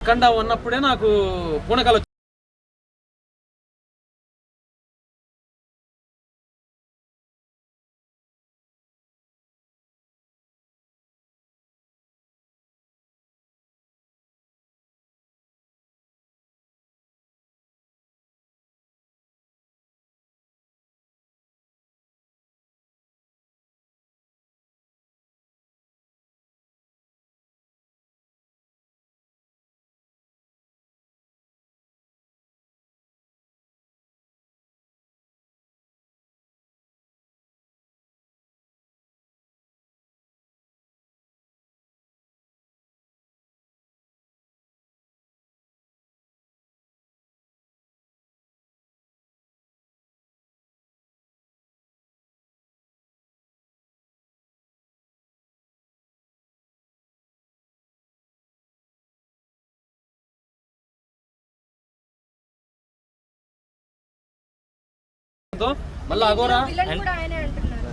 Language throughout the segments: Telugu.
అఖండ ఉన్నప్పుడే నాకు పూనకాలు మళ్ళీ అఘోరా విలన్ కూడా ఆయనే అంటున్నారు.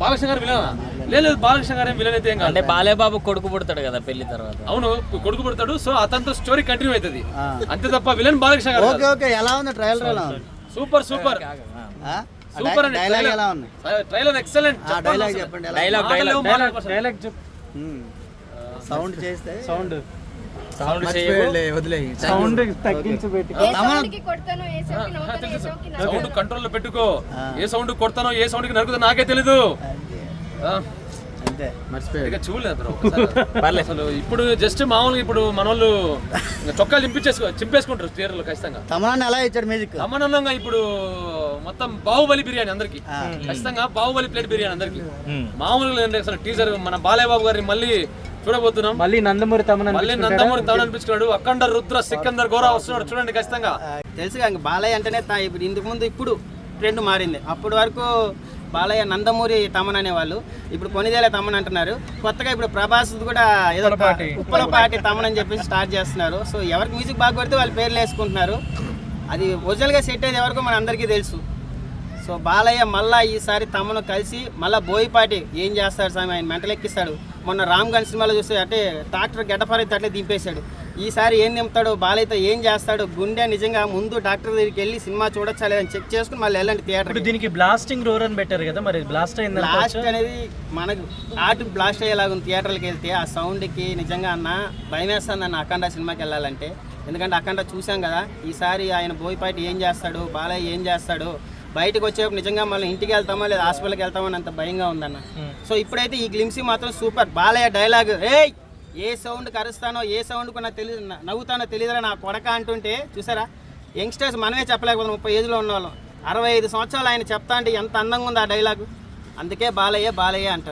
బాలకృష్ణ గారు విలనా? లేదు లేదు, బాలకృష్ణ గారు ఏం విలన్ అయితే ఏం అంటే బాలేబాబు కొడుకు పుడతాడు కదా పెళ్ళి తర్వాత. అవును కొడుకు పుడతాడు సో అతనితో స్టోరీ కంటిన్యూ అవుతుంది. అంతే తప్ప విలన్ బాలకృష్ణ గారు ఓకే ఓకే ఎలా ఉంది ఎలా ఉంది సూపర్ సూపర్? సూపర్. అండి డైలాగ్ ఎలా ఉంది? Trailer excellent. డైలాగ్ చెప్పండి డైలాగ్ డైలాగ్. సౌండ్ చేస్తే సౌండ్. సౌండ్ సౌండ్ కంట్రోల్లో పెట్టుకో. ఏ సౌండ్ కొడతానో ఏ సౌండ్కి నరుకుతా నాకే తెలీదు. అసలు ఇప్పుడు జస్ట్ మామూలుగా ఇప్పుడు మన వాళ్ళు చొక్కాలు చింపించేసుకో చింపేసుకుంటారు థియేటర్లో ఖచ్చితంగా. తమనాన్ని ఎలా ఇచ్చాడు మ్యూజిక్? సమానంగా ఇప్పుడు మొత్తం బాహుబలి బిర్యానీ అందరికి. ఖచ్చితంగా బాహుబలి ప్లేట్ బిర్యానీ అందరికి. మామూలుగా అసలు టీజర్ మన బాలయ్య బాబు గారిని మళ్ళీ చూడబోతున్నాం. మళ్ళీ నందమూరి తమన మళ్ళీ నందమూరి తవన్ అనిపించుకున్నాడు. అఖండ రుద్ర సికందర్ గౌరవ వస్తున్నాడు చూడండి ఖచ్చితంగా. తెలుసు ఇంక బాలయ్య అంటేనే తా- ఇప్పుడు ఇంతకు ముందు ఇప్పుడు ట్రెండ్ మారింది. అప్పటి వరకు బాలయ్య నందమూరి తమన్ అనేవాళ్ళు. ఇప్పుడు కొనిదేలే తమన్ అంటున్నారు. కొత్తగా ఇప్పుడు ప్రభాస్ కూడా ఏదో ఉప్పలపాటి. తమన్ అని చెప్పేసి స్టార్ట్ చేస్తున్నారు. సో ఎవరికి మ్యూజిక్ బాగా కొడితే వాళ్ళ పేర్లు వేసుకుంటున్నారు. అది ఒరిజినల్గా సెట్ అయ్యేది ఎవరికో మన అందరికీ తెలుసు. సో బాలయ్య మళ్ళా ఈసారి తమను కలిసి మళ్ళా బోయిపాటి ఏం చేస్తాడు స్వామి? ఆయన మెంటలు ఎక్కిస్తాడు. మొన్న రామ్ గన్ సినిమాలో చూస్తే అంటే డాక్టర్ గడ్డపారైతే అట్లే దింపేశాడు. ఈసారి ఏం నింపుతాడు బాలయ్యతో ఏం చేస్తాడు గుండె నిజంగా ముందు డాక్టర్ దగ్గరికి వెళ్ళి సినిమా చూడొచ్చా లేదని చెక్ చేసుకుని మళ్ళీ వెళ్ళండి థియేటర్ దీనికి బ్లాస్టింగ్ రోర్ అని పెట్టారు కదా మరి బ్లాస్ట్ అయింది బ్లాస్ట్ అనేది మనకు ఆర్ట్ బ్లాస్ట్ అయ్యేలాగా థియేటర్కి వెళ్తే ఆ సౌండ్కి నిజంగా అన్న భయం వేస్తుంది అన్న అఖండ సినిమాకి వెళ్ళాలంటే. ఎందుకంటే అఖండ చూసాం కదా ఈసారి ఆయన బోయపాటి ఏం చేస్తాడు బాలయ్య ఏం చేస్తాడు బయటకు వచ్చేప్పుడు నిజంగా మళ్ళీ ఇంటికి వెళ్తామా లేదా హాస్పిటల్కి వెళ్తామా అని అంత భయంగా ఉందన్న. సో ఇప్పుడైతే ఈ గ్లిమ్సీ మాత్రం సూపర్. బాలయ్య డైలాగ్ ఏయ్ ఏ సౌండ్ కరుస్తానో ఏ సౌండ్కు నాకు తెలియదు నవ్వుతానో తెలియదురా నా కొడక అంటుంటే చూసారా? యంగ్స్టర్స్ మనమే చెప్పలేకపోతే ముప్పై ఏజ్లో ఉన్న వాళ్ళం అరవై ఐదు సంవత్సరాలు ఆయన చెప్తా అంటే ఎంత అందంగా ఉంది ఆ డైలాగు. అందుకే బాలయ్య బాలయ్య అంటారు.